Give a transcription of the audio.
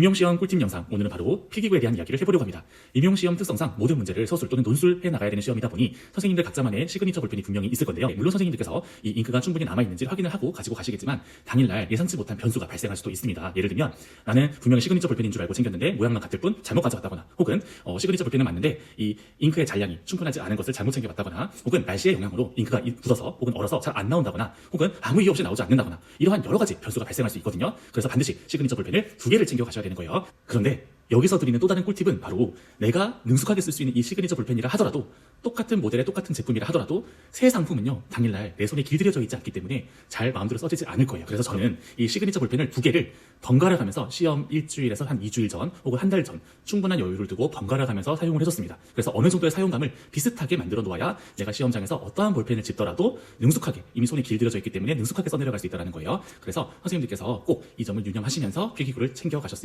임용시험 꿀팁 영상 오늘은 바로 필기구에 대한 이야기를 해보려고 합니다. 임용시험 특성상 모든 문제를 서술 또는 논술해 나가야 되는 시험이다 보니 선생님들 각자만의 시그니처 볼펜이 분명히 있을 건데요. 물론 선생님들께서 이 잉크가 충분히 남아있는지 확인을 하고 가지고 가시겠지만 당일날 예상치 못한 변수가 발생할 수도 있습니다. 예를 들면 나는 분명히 시그니처 볼펜인 줄 알고 챙겼는데 모양만 같을 뿐 잘못 가져갔다거나 혹은 어, 시그니처 볼펜은 맞는데 이 잉크의 잔량이 충분하지 않은 것을 잘못 챙겨봤다거나 혹은 날씨의 영향으로 잉크가 이- 굳어서 혹은 얼어서 잘 안 나온다거나 혹은 아무 이유 없이 나오지 않는다거나 이러한 여러 가지 변수가 발생할 수 있거든요. 그래서 반드시 시그니처 볼펜을 두 개를 챙겨 가셔야 되는 거예요. 그런데 여기서 드리는 또 다른 꿀팁은 바로 내가 능숙하게 쓸 수 있는 이 시그니처 볼펜이라 하더라도 똑같은 모델의 똑같은 제품이라 하더라도 새 상품은요 당일날 내 손에 길들여져 있지 않기 때문에 잘 마음대로 써지지 않을 거예요. 그래서 저는 이 시그니처 볼펜을 두 개를 번갈아 가면서 시험 일주일에서 한 2주일 전 혹은 한 달 전 충분한 여유를 두고 번갈아 가면서 사용을 해줬습니다. 그래서 어느 정도의 사용감을 비슷하게 만들어 놓아야 내가 시험장에서 어떠한 볼펜을 집더라도 능숙하게 이미 손에 길들여져 있기 때문에 능숙하게 써내려갈 수 있다는 거예요. 그래서 선생님들께서 꼭 이 점을 유념하시면서 필기구를 챙겨 가셨으면